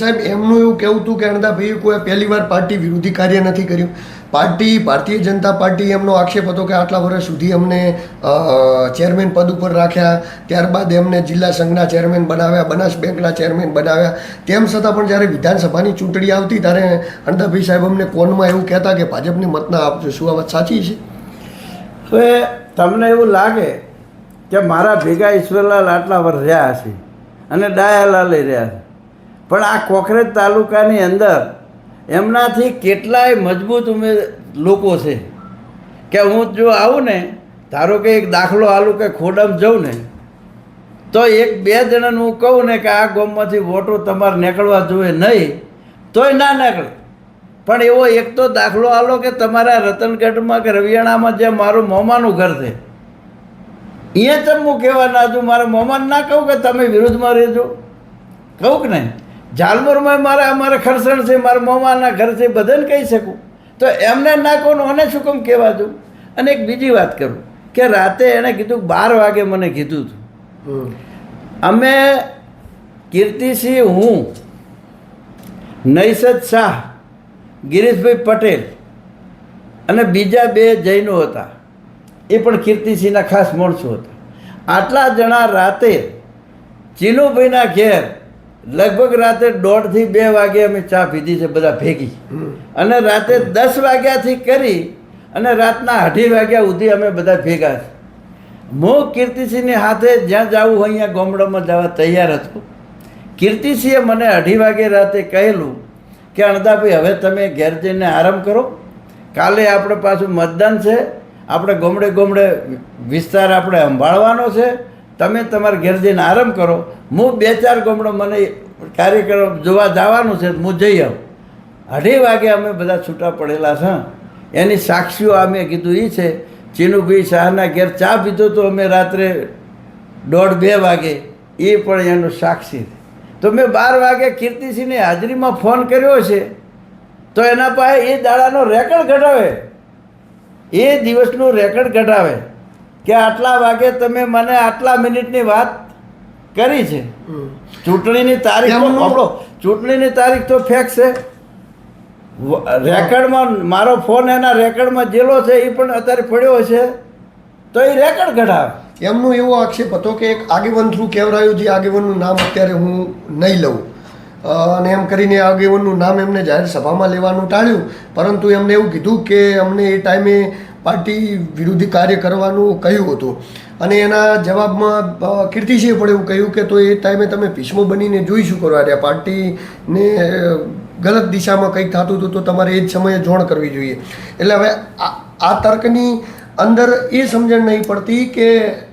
સાહેબ, એમનું એવું કહેવું હતું કે અણદાભાઈએ કોઈ પહેલી વાર પાર્ટી વિરોધી કાર્ય નથી કર્યું. પાર્ટી, ભારતીય જનતા પાર્ટી એમનો આક્ષેપ હતો કે આટલા વર્ષ સુધી અમને ચેરમેન પદ ઉપર રાખ્યા. ત્યારબાદ એમને જિલ્લા સંઘના ચેરમેન બનાવ્યા, બનાસ બેંકના ચેરમેન બનાવ્યા. તેમ છતાં પણ જ્યારે વિધાનસભાની ચૂંટણી આવતી ત્યારે અણદાભાઈ સાહેબ અમને કોનમાં એવું કહેતા કે ભાજપને મત ના આપજો. શું આ વાત સાચી છે? હવે તમને એવું લાગે કે મારા ભેગા ઈશ્વરલાલ આટલા વર્ષ રહ્યા હશે અને ડાયાલાલ રહ્યા છે પણ આ કોકરેજ તાલુકાની અંદર એમનાથી કેટલાય મજબૂત ઉમે લોકો છે. કે હું જો આવું ને, ધારો કે એક દાખલો આલું કે ખોડમ જઉં ને, તો એક બે જણાને હું કહું ને કે આ ગામમાંથી વોટો તમારે નીકળવા જોઈએ નહીં, તોય ના નીકળે. પણ એવો એક તો દાખલો આલો કે તમારા રતનગઢમાં કે રવિયાણામાં જે મારું મોમાનું ઘર છે. અહીંયા તમ હું કહેવા ના છું મારા મોમાન ના કહું કે તમે વિરુદ્ધમાં રહેજો. કહું કે નહીં? જાલમોરમાં મારે અમારે ખરસણ છે મારા મોમાના ઘર છે બધાને કહી શકું. તો એમને ના કહું અને મને શું કેમ કહેવા દઉં? અને એક બીજી વાત કરું કે રાતે એણે કીધું બાર વાગે મને કીધું હતું અમે કીર્તિસિંહ હું નૈસદ શાહ ગિરીશભાઈ પટેલ અને બીજા બે જૈનો હતા. એ પણ કીર્તિસિંહના ખાસ માણસો હતા. આટલા જણા રાતે ચીનુભાઈના ઘેર લગભગ રાતે દોઢથી બે વાગે અમે ચા પીધી છે બધા ભેગી. અને રાતે દસ વાગ્યાથી કરી અને રાતના અઢી વાગ્યા સુધી અમે બધા ભેગા છે. હું કીર્તિસિંહની હાથે જ્યાં જવું હોય અહીંયા ગોમડામાં જવા તૈયાર હતો. કીર્તિસિંહે મને અઢી વાગે રાતે કહેલું કે અણદાભાઈ હવે તમે ઘેર જઈને આરામ કરો. કાલે આપણે પાછું મતદાન છે. આપણે ગોમડે ગોમડે વિસ્તાર આપણે સંભાળવાનો છે. તમે તમારા ઘેર જઈને આરામ કરો. હું બે ચાર ગમડો મને કાર્યક્રમ જોવા જવાનું છે હું જઈ આવું. અઢી વાગે અમે બધા છૂટા પડેલા છે. એની સાક્ષીઓ અમે કીધું એ છે, ચીનુભાઈ શાહના ઘેર ચા પીધો તો અમે રાત્રે દોઢ બે વાગે. એ પણ એનું સાક્ષી તો મેં બાર વાગે કીર્તિસિંહની હાજરીમાં ફોન કર્યો છે. તો એના પાસે એ દાડાનો રેકોર્ડ ઘટાવે એ દિવસનું રેકોર્ડ ઘટાવે કે આટલા વાગે તમે મને આટલા મિનિટની વાત કરી છે. ચૂંટણીની તારીખ આપણો ચૂંટણીની તારીખ તો ફેક છે. રેકર્ડમાં મારો ફોન એના રેકર્ડમાં જેલો છે એ પણ અત્યારે પડ્યો છે તો એ રેકર્ડ કઢાવે. એમનો એવો આક્ષેપ હતો કે એક આગેવન થ્રુ કેવરાયું જે આગેવનનું નામ અત્યારે હું નહીં લઉં. અને એમ કરીને આગેવનનું નામ એમને જાહેર સભામાં લેવાનું ટાળ્યું. પરંતુ એમને એવું કીધું કે અમને એ ટાઈમે પાર્ટી વિરોધી કાર્ય કરવાનું કહ્યું હતું. અને એના જવાબમાં કીર્તિસિંહે પણ એવું કહ્યું કે તો એ ટાઈમે તમે ભીષ્મો બનીને જોઈ શું કરવા રહ્યા? પાર્ટીને ગલત દિશામાં કંઈક થતું હતું તો તમારે એ જ સમયે જોણ કરવી જોઈએ. એટલે હવે આ તર્કની અંદર એ સમજણ નહીં પડતી કે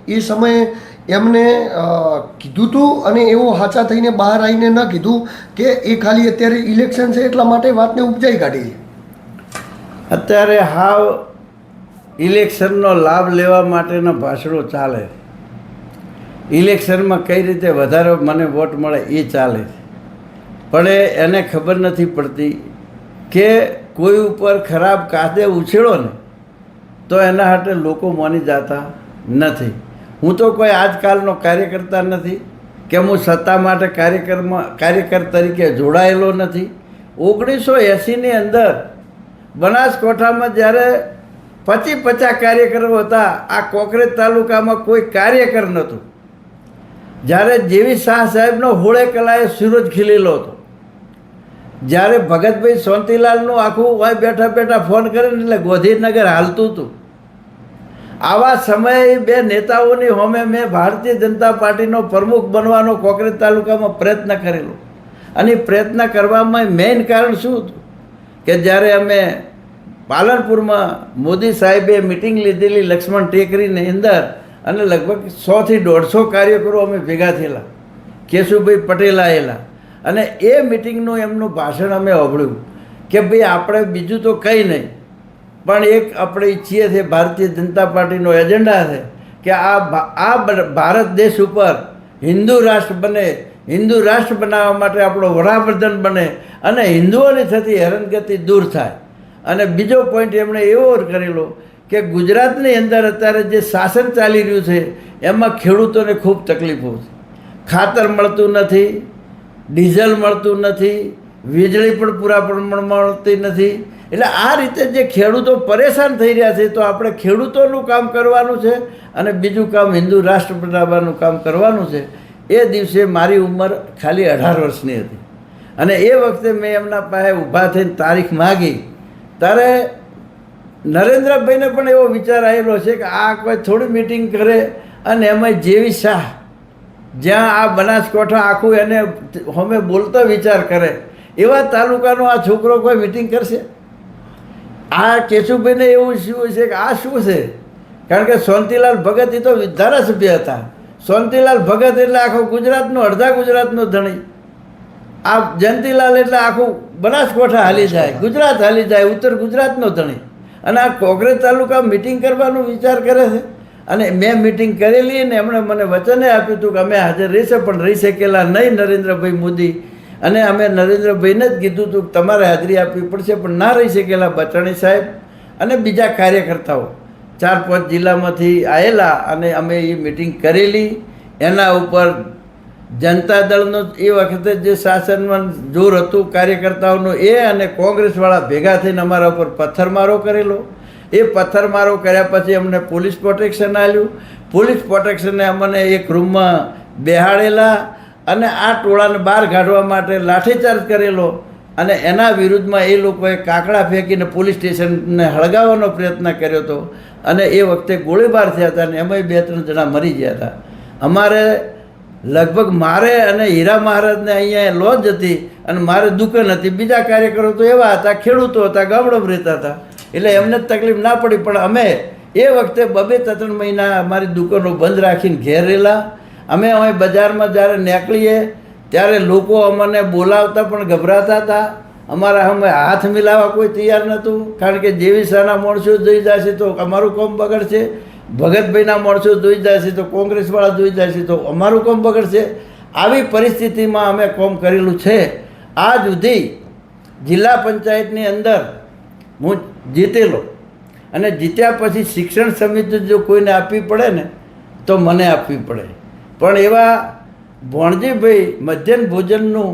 એ સમયે એમને કીધું હતું અને એવો હાચા થઈને બહાર આવીને ન કીધું કે એ ખાલી અત્યારે ઇલેક્શન છે એટલા માટે વાતને ઉપજાઈ કાઢી. અત્યારે હાવ ઇલેક્શનનો લાભ લેવા માટેના ભાષણો ચાલે ઇલેક્શનમાં કઈ રીતે વધારે મને વોટ મળે એ ચાલે પણ એને ખબર નથી પડતી કે કોઈ ઉપર ખરાબ કાદે ઉછેળો ને તો એના માટે લોકો માની જતા નથી. હું તો કોઈ આજકાલનો કાર્યકર્તા નથી કે હું સત્તા માટે કાર્યકરમાં કાર્યકર તરીકે જોડાયેલો નથી. ઓગણીસો એંસીની અંદર બનાસકાંઠામાં જ્યારે પચીસ પચાસ કાર્યકરો હતા. આ કોકરેજ તાલુકામાં કોઈ કાર્યકર નહોતું. જ્યારે જેવી શાહ સાહેબનો હોળે કલાએ સૂરજ ખીલેલો હતો. જ્યારે ભગતભાઈ સોંતીલાલનું આખું હોય બેઠા બેઠા ફોન કરે ને એટલે ગોધીનગર હાલતું હતું. આવા સમયે બે નેતાઓની હોમે મેં ભારતીય જનતા પાર્ટીનો પ્રમુખ બનવાનો કોકરેજ તાલુકામાં પ્રયત્ન કરેલો. અને પ્રયત્ન કરવામાં મેઇન કારણ શું હતું? કે જ્યારે અમે પાલનપુરમાં મોદી સાહેબે મિટિંગ લીધેલી લક્ષ્મણ ટેકરીની અંદર અને લગભગ સોથી દોઢસો કાર્યકરો અમે ભેગા થયેલા. કેશુભાઈ પટેલ આવેલા અને એ મિટિંગનું એમનું ભાષણ અમે સાંભળ્યું કે ભાઈ આપણે બીજું તો કંઈ નહીં, પણ એક આપણે ઈચ્છીએ છીએ ભારતીય જનતા પાર્ટીનો એજન્ડા છે કે આ આ ભારત દેશ ઉપર હિન્દુ રાષ્ટ્ર બને, હિન્દુ રાષ્ટ્ર બનાવવા માટે આપણો વડાપ્રધાન બને અને હિન્દુઓની થતી હેરાનગતિ દૂર થાય. અને બીજો પોઈન્ટ એમણે એવો કરેલો કે ગુજરાતની અંદર અત્યારે જે શાસન ચાલી રહ્યું છે, એમાં ખેડૂતોને ખૂબ તકલીફો છે. ખાતર મળતું નથી, ડીઝલ મળતું નથી, વીજળી પણ પૂરા પ્રમાણમાં મળતી નથી. એટલે આ રીતે જે ખેડૂતો પરેશાન થઈ રહ્યા છે, તો આપણે ખેડૂતોનું કામ કરવાનું છે અને બીજું કામ હિન્દુ રાષ્ટ્ર બનાવવાનું કામ કરવાનું છે. એ દિવસે મારી ઉંમર ખાલી અઢાર વર્ષની હતી. અને એ વખતે મેં એમના પાસે ઊભા થઈને તારીખ માગી ત્યારે નરેન્દ્રભાઈને પણ એવો વિચાર આવેલો છે કે આ કોઈ થોડી મિટિંગ કરે અને એમાં જેવી શાહ જ્યાં આ બનાસકાંઠા આખું એને હમે બોલતો વિચાર કરે, એવા તાલુકાનો આ છોકરો કોઈ મિટિંગ કરશે? આ કેશુભાઈને એવું શું છે કે આ શું છે? કારણ કે શાંતિલાલ ભગત એ તો ધારાસભ્ય હતા. શાંતિલાલ ભગત એટલે આખો ગુજરાતનો, અડધા ગુજરાતનો ધણી. આ જયંતીલાલ એટલે આખું બનાસકાંઠા હાલી જાય ગુજરાત હાલી જાય ઉત્તર ગુજરાતનો ધણી. અને આ કોંગ્રેસ તાલુકા મિટિંગ કરવાનો વિચાર કરે છે. અને મેં મિટિંગ કરેલી ને એમણે મને વચને આપ્યું હતું કે અમે હાજર રહીશે પણ રહી શકેલા નહીં નરેન્દ્રભાઈ મોદી. અને અમે નરેન્દ્રભાઈને જ કીધું હતું કે તમારે હાજરી આપવી પડશે પણ ના રહી શકેલા બચાણી સાહેબ અને બીજા કાર્યકર્તાઓ. ચાર પાંચ જિલ્લામાંથી આવેલા અને અમે એ મિટિંગ કરેલી. એના ઉપર જનતા દળનો એ વખતે જે શાસનમાં જોર હતું, કાર્યકર્તાઓનું એ અને કોંગ્રેસવાળા ભેગા થઈને અમારા ઉપર પથ્થરમારો કરેલો. એ પથ્થરમારો કર્યા પછી અમને પોલીસ પ્રોટેક્શન આપ્યું. પોલીસ પ્રોટેક્શને અમને એક રૂમમાં બેહાડેલા અને આ ટોળાને બહાર કાઢવા માટે લાઠીચાર્જ કરેલો અને એના વિરુદ્ધમાં એ લોકોએ કાકડા ફેંકીને પોલીસ સ્ટેશનને હળગાવવાનો પ્રયત્ન કર્યો હતો. અને એ વખતે ગોળીબાર થયા હતા અને એમાંય બે ત્રણ જણા મરી ગયા હતા. અમારે લગભગ મારે અને હીરા મહારાજને અહીંયા લોજ હતી અને મારે દુકાન હતી. બીજા કાર્યકરો તો એવા હતા, ખેડૂતો હતા, ગામડમ રહેતા હતા. એટલે એમને તકલીફ ના પડી, પણ અમે એ વખતે બબે ત્રણ મહિના અમારી દુકાનો બંધ રાખીને ઘેર રહેલા. અમે અમે બજારમાં જ્યારે નીકળીએ, ત્યારે લોકો અમને બોલાવતા પણ ગભરાતા હતા. અમારા અમે હાથ મિલાવવા કોઈ તૈયાર નહોતું, કારણ કે જેવી સાના માણસો જોઈ જશે તો અમારું કામ બગડશે. ભગતભાઈના માણસો જોઈ જશે તો કોંગ્રેસવાળા જોઈ જશે તો અમારું કોમ બગડશે? આવી પરિસ્થિતિમાં અમે કોમ કરેલું છે. આજ સુધી જિલ્લા પંચાયતની અંદર હું જીતેલો અને જીત્યા પછી શિક્ષણ સમિતિ જો કોઈને આપવી પડે ને, તો મને આપવી પડે. પણ એવા ભણજીભાઈ મધ્યાહન ભોજનનું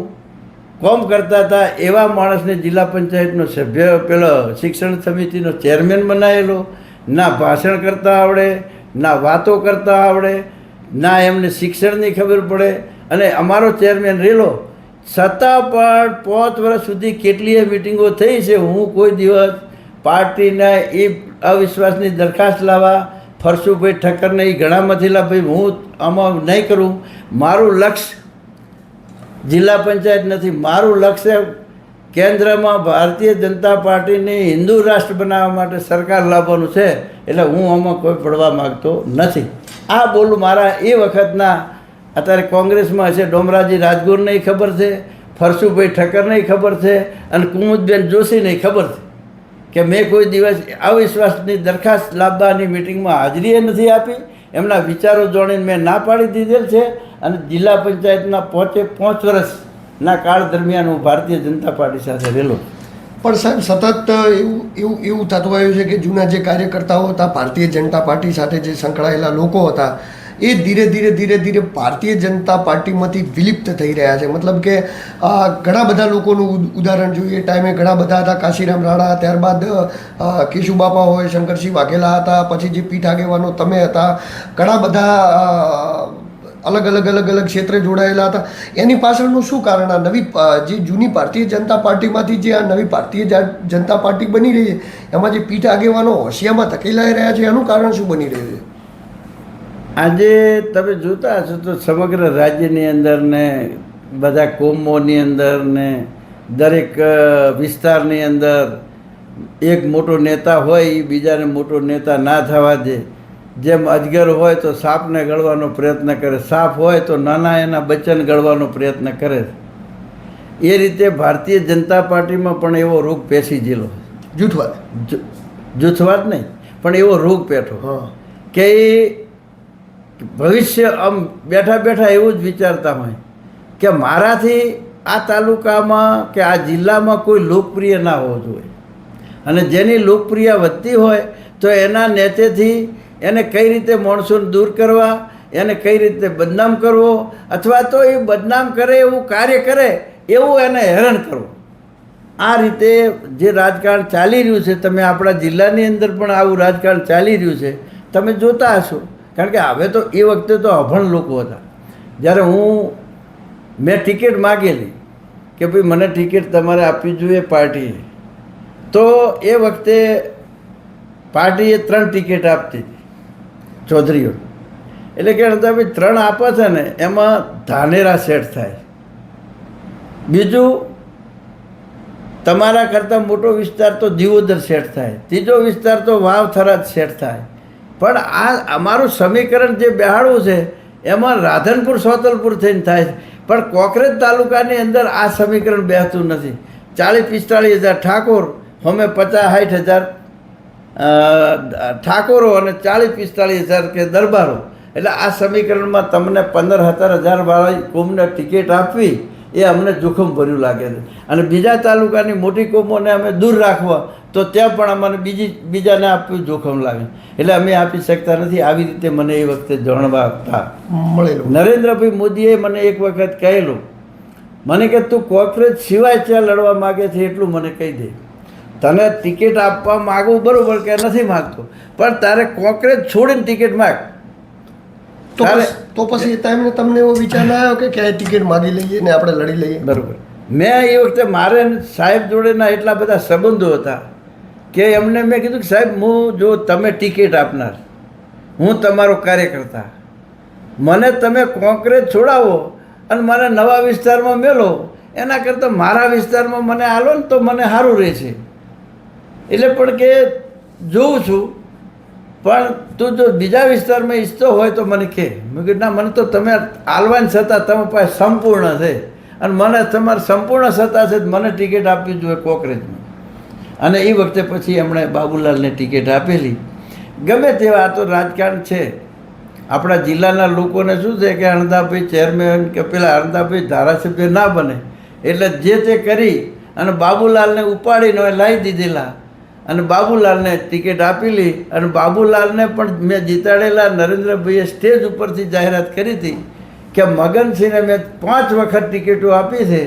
કોમ કરતા હતા, એવા માણસને જિલ્લા પંચાયતનો સભ્ય, પેલો શિક્ષણ સમિતિનો ચેરમેન બનાવેલો ના ભાષણ કરતાં આવડે, ના વાતો કરતાં આવડે, ના એમને શિક્ષણની ખબર પડે. અને અમારો ચેરમેન રેલો છતાં પણ પાંચ વર્ષ સુધી કેટલીય મિટિંગો થઈ છે? હું કોઈ દિવસ પાર્ટીના એ અવિશ્વાસની દરખાસ્ત લાવવા ફરસુભાઈ ઠક્કરને એ ઘણામાંથી ભાઈ, હું આમાં નહીં કરું. મારું લક્ષ્ય જિલ્લા પંચાયત નથી. મારું લક્ષ્ય કેન્દ્રમાં ભારતીય જનતા પાર્ટીને હિન્દુ રાષ્ટ્ર બનાવવા માટે સરકાર લાવવાનું છે, એટલે હું આમાં કોઈ પડવા માગતો નથી. આ બોલું મારા એ વખતના, અત્યારે કોંગ્રેસમાં છે ડોમરાજી રાજગુરને ખબર છે, ફરસુભાઈ ઠક્કરને ખબર છે, અને કુમુદબેન જોશીને ખબર છે કે મેં કોઈ દિવસ અવિશ્વાસની દરખાસ્ત લાવવાની મિટિંગમાં હાજરીએ નથી આપી. એમના વિચારો જોડીને મેં ના પાડી દીધેલ છે અને જિલ્લા પંચાયતના પહોંચે પાંચ વર્ષના કાળ દરમિયાન હું ભારતીય જનતા પાર્ટી સાથે રહેલો. પણ સાહેબ, સતત એવું એવું એવું થતું આવ્યું છે કે જૂના જે કાર્યકર્તાઓ હતા, ભારતીય જનતા પાર્ટી સાથે જે સંકળાયેલા લોકો હતા, એ ધીરે ધીરે ધીરે ધીરે ભારતીય જનતા પાર્ટીમાંથી વિલિપ્ત થઈ રહ્યા છે. મતલબ કે ઘણા બધા લોકોનું ઉદ- ઉદાહરણ જોઈએ ટાઈમે ઘણા બધા હતા, કાશીરામ રાણા ત્યારબાદ કેશુબાપા હોય, શંકરસિંહ વાઘેલા હતા, પછી જે પીઠ આગેવાનો તમે હતા, ઘણા બધા અલગ અલગ અલગ અલગ ક્ષેત્રે જોડાયેલા હતા. એની પાછળનું શું કારણ? આ નવી જે જૂની ભારતીય જનતા પાર્ટીમાંથી જે આ નવી ભારતીય જનતા પાર્ટી બની રહી છે, એમાં જે પીઠ આગેવાનો હોશિયામાં ધકેલાઈ રહ્યા છે, એનું કારણ શું બની રહ્યું છે? આજે તમે જોતા હશો તો સમગ્ર રાજ્યની અંદર ને બધા કોમોની અંદર ને દરેક વિસ્તારની અંદર એક મોટો નેતા હોય એ બીજાને મોટો નેતા ના થવા દે. જેમ અજગર હોય તો સાપને ગળવાનો પ્રયત્ન કરે સાપ હોય તો નાના એના બચ્ચન ગળવાનો પ્રયત્ન કરે. એ રીતે ભારતીય જનતા પાર્ટીમાં પણ એવો રોગ પેસી ગયેલો જૂથવાદ? જૂથવાદ નહીં પણ એવો રોગ પેઠો કે એ ભવિષ્ય આમ બેઠા બેઠા એવું જ વિચારતા હોય કે મારાથી આ તાલુકામાં કે આ જિલ્લામાં કોઈ લોકપ્રિય ના હોવો જોઈએ. અને જેની લોકપ્રિય વધતી હોય તો એના નેતેથી એને કઈ રીતે માણસોને દૂર કરવા, એને કઈ રીતે બદનામ કરવો, અથવા તો એ બદનામ કરે એવું કાર્ય કરે, એવું એને હેરાન કરવું. આ રીતે જે રાજકારણ ચાલી રહ્યું છે, તમે આપણા જિલ્લાની અંદર પણ આવું રાજકારણ ચાલી રહ્યું છે, તમે જોતા હશો. કારણ કે હવે તો એ વખતે તો અભણ લોકો હતા. જ્યારે હું, મેં ટિકિટ માગેલી કે ભાઈ મને ટિકિટ તમારે આપવી જોઈએ પાર્ટીએ. તો એ વખતે પાર્ટીએ ત્રણ ટિકિટ આપતી. હતી ચૌધરીઓ. એટલે કે ભાઈ, ત્રણ આપે છે ને, એમાં ધાનેરા સેટ થાય. બીજું, તમારા કરતાં મોટો વિસ્તાર તો દિવોદર સેટ થાય. ત્રીજો વિસ્તાર તો વાવ થરાદ સેટ થાય. પણ આ અમારું સમીકરણ જે બેહાડવું છે, એમાં રાધનપુર, સોતલપુર થઈને થાય છે. પણ કોકરેજ તાલુકાની અંદર આ સમીકરણ બેહતું નથી. ચાલીસ પિસ્તાળીસ હજાર ઠાકોર, અમે પચાસ સાઠ હજાર ઠાકોરો અને ચાલીસ પિસ્તાળીસ હજાર કે દરબારો. એટલે આ સમીકરણમાં તમને પંદર સત્તર હજાર વાળી કોમને ટિકિટ આપવી એ અમને જોખમ ભર્યું લાગે છે. અને બીજા તાલુકાની મોટી કોમોને અમે દૂર રાખવા તો ત્યાં પણ અમને બીજી બીજાને આપવું જોખમ લાગે. એટલે અમે આપી શકતા નથી. આવી રીતે મને એ વખતે જાણવા હતા મળેલું. નરેન્દ્રભાઈ મોદીએ મને એક વખત કહેલું મને કે તું કોર્પોરેટ સિવાય ત્યાં લડવા માગે છે એટલું મને કહી દે. તને ટિકિટ આપવા માગું બરોબર કે નથી માગતો. પણ તારે કોર્પોરેટ છોડીને ટિકિટ માગ. તો તો પછી તમને તમને એવો વિચાર ના આવ્યો કે ક્યાંય ટિકિટ માગી લઈએ ને આપણે લડી લઈએ? બરોબર. મેં એ વખતે મારે સાહેબ જોડેના એટલા બધા સંબંધો હતા કે એમને મેં કીધું કે સાહેબ હું જો તમે ટિકિટ આપનાર હું તમારો કાર્યકર્તા. મને તમે કોંગ્રેસ છોડાવો અને મને નવા વિસ્તારમાં મેલો એના કરતાં મારા વિસ્તારમાં મને આલો ને તો મને સારું રહે છે એટલે પણ કે જોઉં છું, પણ તું જો બીજા વિસ્તારમાં ઈચ્છતો હોય તો મને કહે મેં કીધું, ના, મને તો તમે આલવાન છતાં તમે પાસે સંપૂર્ણ છે. અને મને તમારે સંપૂર્ણ સત્તા છે મને ટિકિટ આપવી જોઈએ કોકરેજમાં અને એ વખતે પછી એમણે બાબુલાલને ટિકિટ આપેલી. ગમે તેવા, આ તો રાજકારણ છે. આપણા જિલ્લાના લોકોને શું છે કે અણદાભાઈ ચેરમેન કે પેલા અણદાભાઈ ધારાસભ્ય ના બને. એટલે જે તે કરી અને બાબુલાલને ઉપાડીને લાવી દીધેલા. અને બાબુલાલને ટિકિટ આપેલી અને બાબુલાલને પણ મેં જીતાડેલા નરેન્દ્રભાઈએ સ્ટેજ ઉપરથી જાહેરાત કરી હતી કે મગનસિંહને મેં પાંચ વખત ટિકિટો આપી છે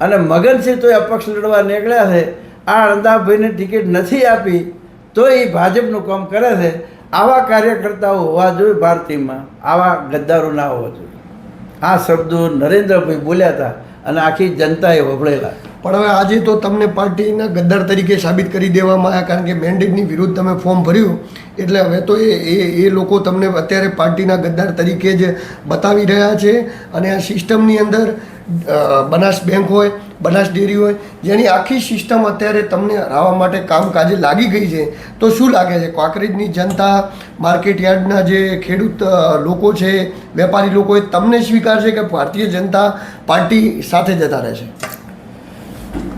અને મગનસિંહ તો અપક્ષ લડવા નીકળ્યા છે. આ અણદાભાઈને ટિકિટ નથી આપી, તો એ ભાજપનું કામ કરે છે. આવા કાર્યકર્તાઓ હોવા જોઈએ ભારતીયમાં. આવા ગદ્દારો ના હોવા જોઈએ. આ શબ્દો નરેન્દ્રભાઈ બોલ્યા હતા. અને આખી જનતાએ વભળેલા પણ હવે આજે તો તમને પાર્ટીના ગદ્દાર તરીકે સાબિત કરી દેવામાં આવ્યા કારણ કે મેન્ડેટની વિરુદ્ધ તમે ફોર્મ ભર્યું. એટલે હવે તો એ એ એ લોકો તમને અત્યારે પાર્ટીના ગદ્દાર તરીકે જ બતાવી રહ્યા છે. અને આ સિસ્ટમની અંદર બનાસ બેંક હોય બનાસ ડેરી હોય, જેની આખી સિસ્ટમ અત્યારે તમને હરાવવા માટે કામકાજે લાગી ગઈ છે, તો શું લાગે છે? કાંકરેજની જનતા માર્કેટ યાર્ડના જે ખેડૂત લોકો છે, વેપારી લોકો એ તમને સ્વીકારશે કે ભારતીય જનતા પાર્ટી સાથે જતા રહેશે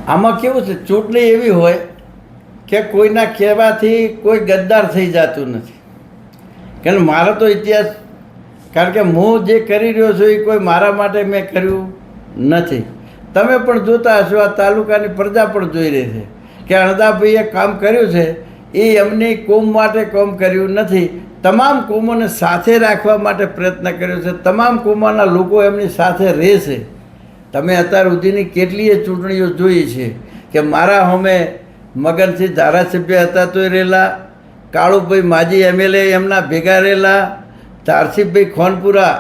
આમાં કેવું છે, ચૂંટણી એવી હોય કે કોઈના કહેવાથી કોઈ ગદ્દાર થઈ જતું નથી. કારણ મારો તો ઇતિહાસ, કારણ કે હું જે કરી રહ્યો છું એ કોઈ મારા માટે મેં કર્યું નથી. તમે પણ જોતા હશો, આ તાલુકાની પ્રજા પણ જોઈ રહી છે કે અણદાભાઈએ કામ કર્યું છે, એ એમની કોમ માટે કામ કર્યું નથી. તમામ કોમોને સાથે રાખવા માટે પ્રયત્ન કર્યો છે. તમામ કોમોના લોકો એમની સાથે રહેશે તમે અત્યાર સુધીની કેટલીય ચૂંટણીઓ જોઈ છે કે મારા હોમે મગનસિંહ ધારાસભ્ય હતા તોય રહેલા, કાળુભાઈ માજી એમએલએ એમના ભેગા રહેલા તારસીભાઈ ખોનપુરા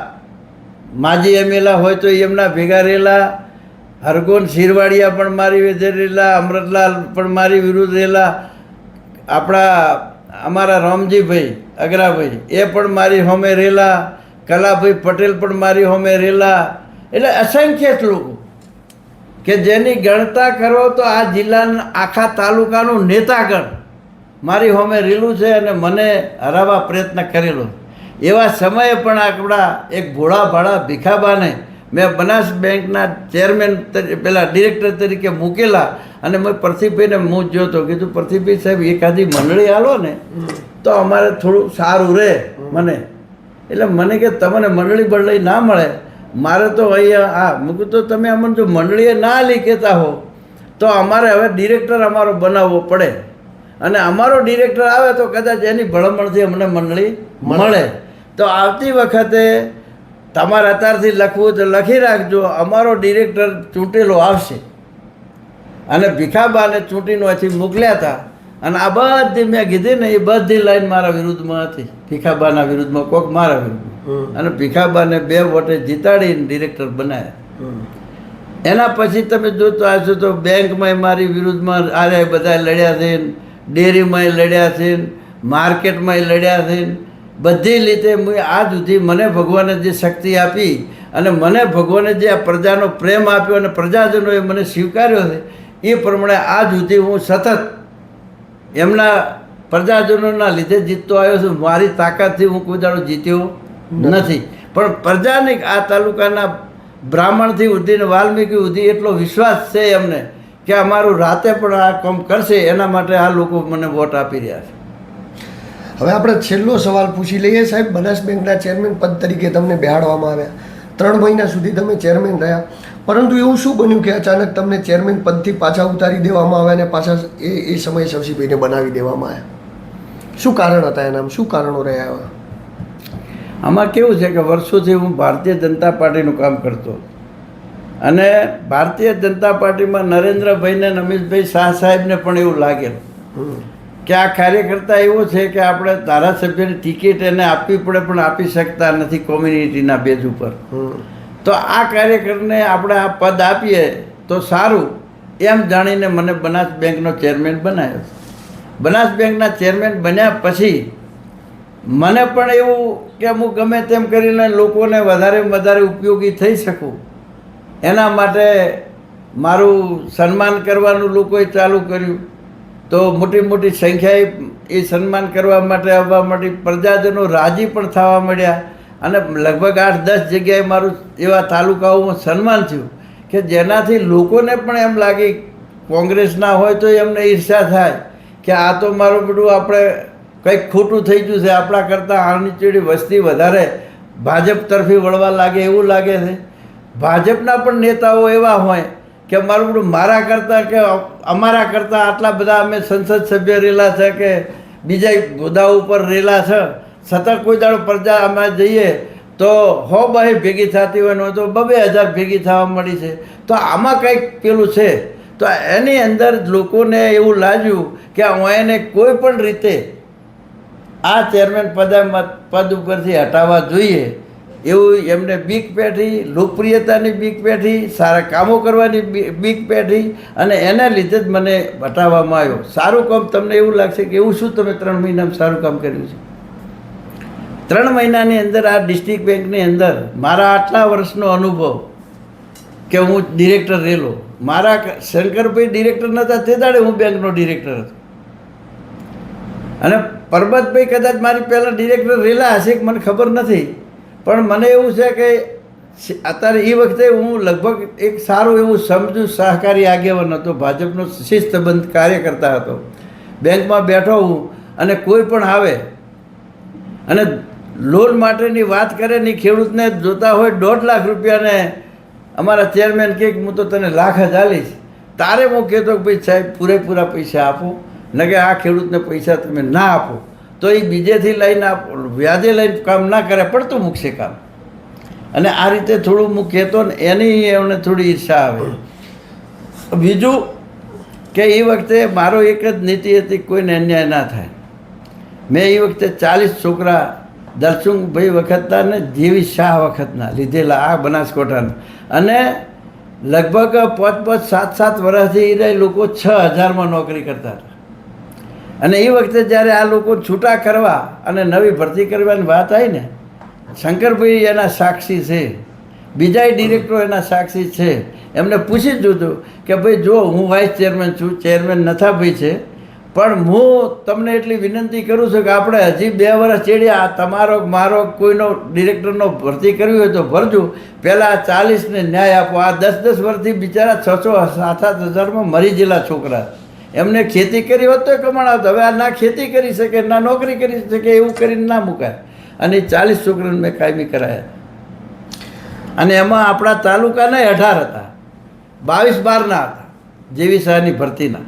માજી એમએલએ હોય તો એમના ભેગા રહેલા હરગોન શિરવાડિયા પણ મારી રહેલા અમૃતલાલ પણ મારી વિરુદ્ધ રહેલા આપણા અમારા રામજીભાઈ અગરાભાઈ, એ પણ મારી હોમે રહેલા કલાભાઈ પટેલ પણ મારી હોમે રહેલા એટલે અસંખ્ય લોકો. કે જેની ગણતા કરો તો આ જિલ્લાના આખા તાલુકાનું નેતાગણ મારી હોમે રેલું છે અને મને હરાવવા પ્રયત્ન કરેલો એવા સમયે પણ આપણા એક ભોળા ભાળા ભીખાબાને મેં બનાસ બેંકના ચેરમેન પેલા ડિરેક્ટર તરીકે મૂકેલા અને મેં પ્રતિભાઈને હું જોતો કીધું પ્રતિભાઈ સાહેબ એકાદી મંડળી આલો ને તો અમારે થોડું સારું રહે મને. એટલે મને કે તમને મંડળી બંડળી ના મળે. મારે તો અહીંયા આ મૂકું તો તમે અમને જો મંડળીએ ના લી કહેતા હો તો અમારે હવે ડિરેક્ટર અમારો બનાવવો પડે. અને અમારો ડિરેક્ટર આવે તો કદાચ એની ભળમણથી અમને મંડળી મળે. તો આવતી વખતે તમારે અત્યારથી લખવું તો લખી રાખજો. અમારો ડિરેક્ટર ચૂંટેલો આવશે. અને ભીખાબાને ચૂંટીને અહીંથી મોકલ્યા હતા. અને આ બધી મેં કીધી ને એ બધી લાઈન મારા વિરુદ્ધમાં હતી. ભીખાબાના વિરુદ્ધમાં કોક મારા વિરુદ્ધમાં. અને ભીખાબાને બે વોટે જીતાડીને ડિરેક્ટર બનાવ્યા એના પછી તમે જોતો આવશો તો બેંકમાં મારી વિરુદ્ધમાં આરે બધા લડ્યા છે ને, ડેરીમાંય લડ્યા છે માર્કેટમાં માર્કેટમાંય લડ્યા છે. બધી રીતે આજ સુધી મને ભગવાને જે શક્તિ આપી અને મને ભગવાને જે આ પ્રજાનો પ્રેમ આપ્યો અને પ્રજાજનોએ મને સ્વીકાર્યો છે એ પ્રમાણે આજ સુધી હું સતત એમના પ્રજાજનોના લીધે જીતતો આવ્યો છું. મારી તાકાતથી હું કોઈ દાડો જીત્યો નથી. પણ પ્રજાની આ તાલુકાના બ્રાહ્મણથી ઉધીને વાલ્મીકી ઉધી એટલો વિશ્વાસ છે એમને કે અમારું રાતે પણ આ કામ કરશે એના માટે આ લોકો મને વોટ આપી રહ્યા છે. હવે આપણે છેલ્લો સવાલ પૂછી લઈએ સાહેબ. બનાસ બેંકના ચેરમેન પદ તરીકે તમને બેહાડવામાં આવ્યા. ત્રણ મહિના સુધી તમે ચેરમેન રહ્યા. પરંતુ એવું શું બન્યું કે અચાનક તમને ચેરમેન પદથી પાછા ઉતારી દેવામાં આવ્યા અને પાછા એ એ સમયે શવસીભાઈને બનાવી દેવામાં આવ્યા? શું કારણ હતા એનામ શું કારણો રહ્યા એવા? આમાં કેવું છે કે વર્ષોથી હું ભારતીય જનતા પાર્ટીનું કામ કરતો. અને ભારતીય જનતા પાર્ટીમાં નરેન્દ્રભાઈને અને શાહ સાહેબને પણ એવું લાગેલું. કે આ કાર્યકર્તા એવો છે કે આપણે ધારાસભ્યની ટિકિટ એને આપવી પડે પણ આપી શકતા નથી કોમ્યુનિટીના બેઝ ઉપર. તો આ કાર્યકરને આપણે આ પદ આપીએ તો સારું. એમ જાણીને મને બનાસ બેંકનો ચેરમેન બનાવ્યો બનાસ બેંકના ચેરમેન બન્યા પછી મને પણ એવું કે હું ગમે તેમ કરીને લોકોને વધારે વધારે ઉપયોગી થઈ શકું. એના માટે મારું સન્માન કરવાનું લોકોએ ચાલુ કર્યું. તો મોટી મોટી સંખ્યાએ એ સન્માન કરવા માટે આવવા માટે પ્રજાજનો રાજી પણ થવા મળ્યા. અને લગભગ આઠ દસ જગ્યાએ મારું એવા તાલુકાઓમાં સન્માન થયું કે જેનાથી લોકોને પણ એમ લાગે કોંગ્રેસના હોય તો એમને ઈર્ષા થાય કે આ તો મારું બધું આપણે કંઈક ખોટું થઈ ગયું છે. આપણા કરતાં આની ચીડી વસ્તી વધારે ભાજપ તરફી વળવા લાગે એવું લાગે છે. ભાજપના પણ નેતાઓ એવા હોય કે મારું મારા કરતાં કે અમારા કરતાં આટલા બધા અમે સંસદ સભ્ય રહેલા છે કે બીજા હોદ્દા ઉપર રહેલા છે છતાં કોઈ દાડો પ્રજા અમે જઈએ તો હો બાહી ભેગી થતી હોય ને તો બબે હજાર ભેગી થવા મળી છે. તો આમાં કંઈક પેલું છે. તો એની અંદર લોકોને એવું લાગ્યું કે એને કોઈ પણ રીતે આ ચેરમેન પદ પદ ઉપરથી હટાવવા જોઈએ. એવું એમને બીક પેઠી, લોકપ્રિયતાની બીક પેઠી, સારા કામો કરવાની બીક પેઠી અને એના લીધે જ મને હટાવવામાં આવ્યો. સારું કામ તમને એવું લાગશે કે એવું શું તમે ત્રણ મહિનામાં સારું કામ કર્યું છે? ત્રણ મહિનાની અંદર આ ડિસ્ટ્રિક્ટ બેંકની અંદર મારા આટલા વર્ષનો અનુભવ કે હું ડિરેક્ટર રહેલો. મારા શંકરભાઈ ડિરેક્ટર નહોતા, તે દાડે હું બેંકનો ડિરેક્ટર હતો. અને પરબતભાઈ કદાચ મારી પહેલાં ડિરેક્ટર રહેલા હશે મને ખબર નથી. પણ મને એવું છે કે અત્યારે એ વખતે હું લગભગ એક સારું એવું સમજુ સહકારી આગેવાન હતો. ભાજપનો શિસ્તબંધ કાર્યકર્તા હતો. બેંકમાં બેઠો હું અને કોઈ પણ આવે અને લોન માટેની વાત કરે ને ખેડૂતને જોતા હોય દોઢ લાખ રૂપિયાને અમારા ચેરમેન કહે હું તો તને લાખ જ આલીશ તારે હું કહેતો કે ભાઈ સાહેબ, પૂરેપૂરા પૈસા આપો. ન કે આ ખેડૂતને પૈસા તમે ના આપો. તો એ બીજેથી લઈને વ્યાજે લઈને કામ ના કરે, પડતું મૂકશે કામ. અને આ રીતે થોડું મૂકીએ ને, એની એમને થોડી ઈર્ષા આવે. બીજું કે એ વખતે મારો એક જ નીતિ હતી, કોઈને અન્યાય ના થાય. મેં એ વખતે ચાલીસ છોકરા દલસુંગભાઈ વખતના ને જેવી શાહ વખતના લીધેલા આ બનાસકોઠાના. અને લગભગ પાંચ પાંચ સાત સાત વર્ષથી એ લોકો છ હજારમાં નોકરી કરતા હતા. અને એ વખતે જ્યારે આ લોકો છૂટા કરવા અને નવી ભરતી કરવાની વાત આવી ને, શંકરભાઈ એના સાક્ષી છે, બીજાય ડિરેક્ટરો એના સાક્ષી છે. એમને પૂછી જ જોતું કે ભાઈ જો હું વાઇસ ચેરમેન છું ચેરમેન નથાભાઈ છે, પણ હું તમને એટલી વિનંતી કરું છું કે આપણે હજી બે વર્ષ ચેડ્યા તમારો, મારો કોઈનો ડિરેક્ટરનો ભરતી કરવી હોય તો ભરજો. પહેલાં ચાલીસને ન્યાય આપો. આ દસ દસ વર્ષથી બિચારા છ સાત સાત હજારમાં મરી ગયેલા છોકરા. એમને ખેતી કરી હોત તો કમાણ હવે આ ના ખેતી કરી શકે, ના નોકરી કરી શકે, એવું કરીને ના મુકાય. અને ચાલીસ છોકરાને મેં કાયમી કરાયા. અને એમાં આપણા તાલુકાના અઢાર હતા. બાવીસ બારના હતા, જેવી શાહની ભરતીના.